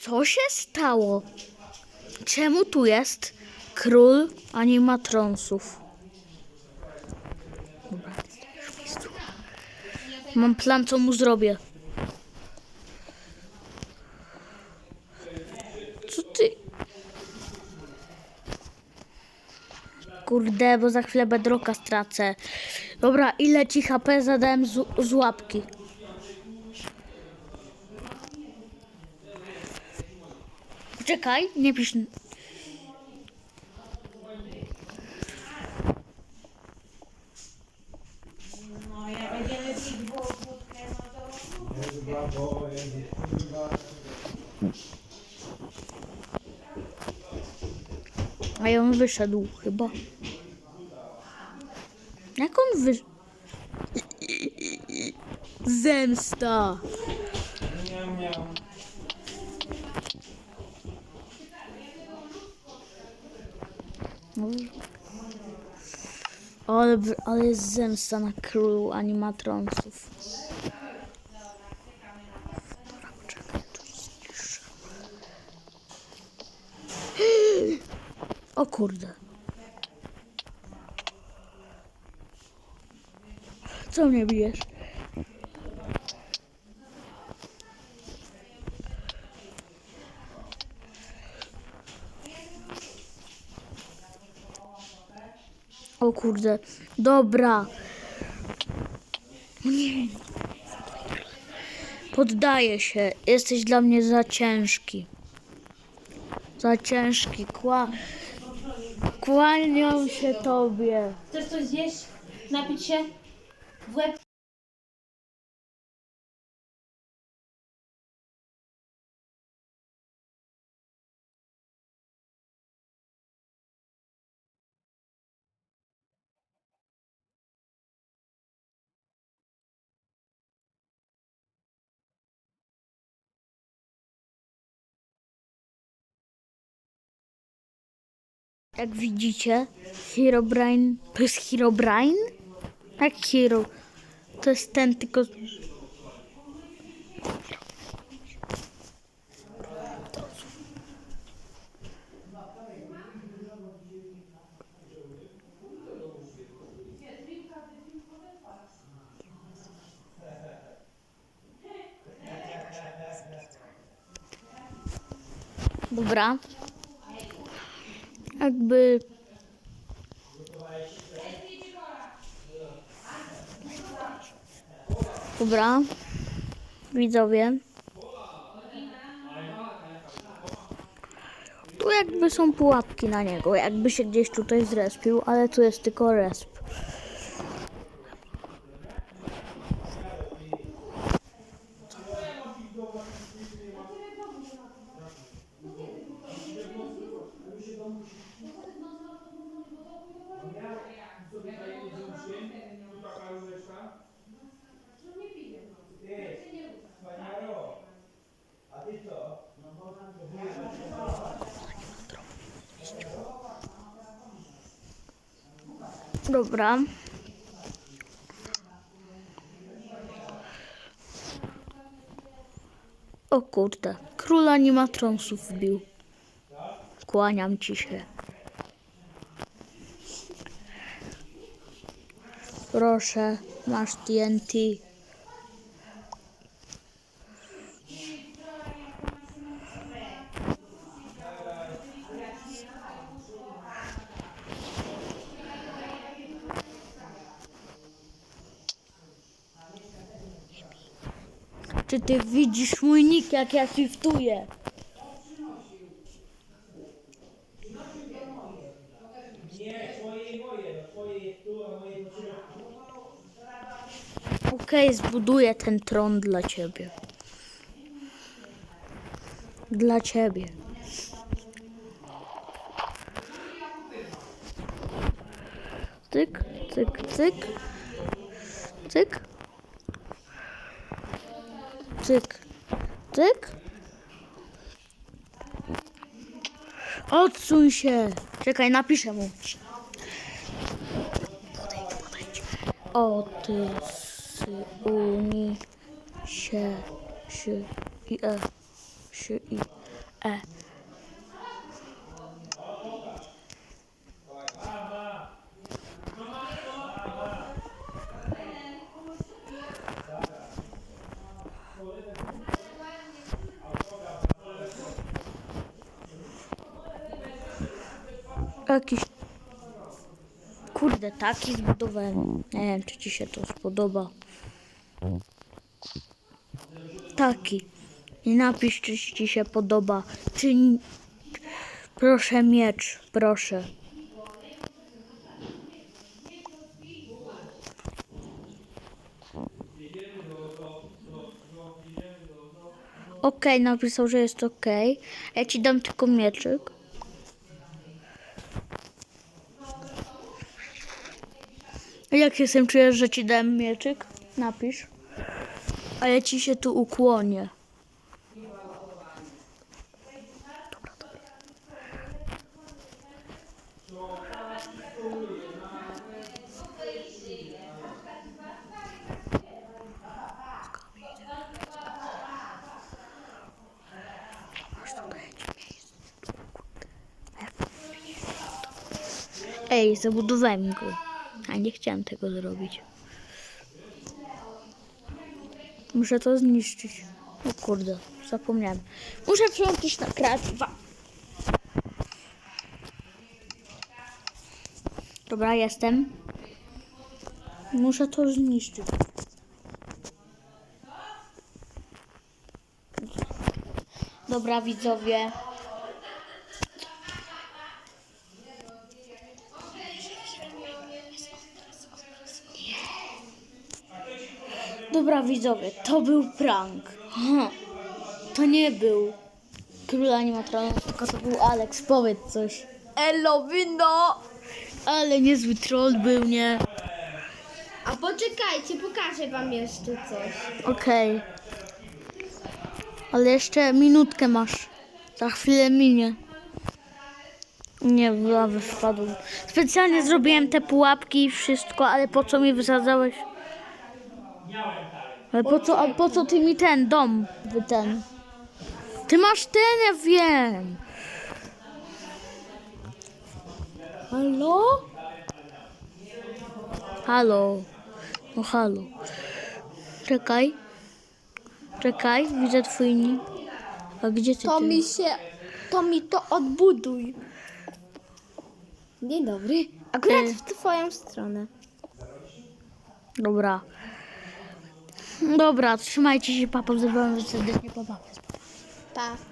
Co się stało? Czemu tu jest król animatronsów? Dobra. Mam plan, co mu zrobię. Co ty? Kurde, bo za chwilę bedroka stracę. Dobra, ile ci HP zadałem z, z łapki? Czekaj, nie pisz. A on wyszedł chyba. Jak on wyszedł? Zemsta. No. Ale, ale jest zemsta na królu zniszczę. O kurde. Co mnie bijesz? Kurde. Dobra. Nie. Poddaję się. Jesteś dla mnie za ciężki. Za ciężki. Kła... Kłaniam się tobie. Chcesz coś zjeść? Napić się? W łeb? Jak widzicie, Herobrine to jest Herobrine? Jak Hero? To jest ten tylko... Dobra. Jakby... Dobra. Widzowie. Tu jakby są pułapki na niego, jakby się gdzieś tutaj zrespił, ale tu jest tylko resp. Dobra. O kurde, król animatronsów wbił. Kłaniam ci się. Proszę, masz TNT. Czy ty widzisz mój nick, jak ja shiftuję? Okej, zbuduję ten tron dla ciebie. Dla ciebie. Cyk, cyk, cyk. Cyk. Cyk. Cyk. Odsuń się. Czekaj, napiszę mu. Podejdź, podejdź. O ty sy uni się się i e się i E. Jakiś Kurde, taki zbudowałem. Nie wiem, czy ci się to spodoba. Taki. I napisz, czy ci się podoba. Czy... Proszę miecz, proszę. Okej, napisał, że jest okej. Ja ci dam tylko mieczyk. Jak się z tym czujesz, że ci dałem mieczyk? Napisz. A ja ci się tu ukłonię. Ej, zabudowałem go. A nie chciałem tego zrobić. Muszę to zniszczyć. O kurde, zapomniałem. Muszę przełączyć na kreatywa. Dobra, jestem. Muszę to zniszczyć. Dobra, widzowie. Dobra, widzowie, to był prank. Aha. To nie był król animatroników, tylko to był Alex. Powiedz coś. Elo, wino! Ale niezły troll był, nie? A poczekajcie, pokażę wam jeszcze coś. Okej. Ale jeszcze minutkę masz. Za chwilę minie. Nie, w lawę wpadł. Specjalnie zrobiłem te pułapki i wszystko, ale po co mi wysadzałeś? Ale po co, a po co ty mi ten dom, ten? Ty masz ten, ja wiem. Halo? Halo. No halo. Czekaj. Czekaj, widzę twój nick. A gdzie ty? To ty? mi się, to mi to odbuduj. Dzień dobry. Akurat Ty. w twoją stronę. Dobra. Dobra, trzymajcie się, papa, zerwałem serdecznie, papa. Pa.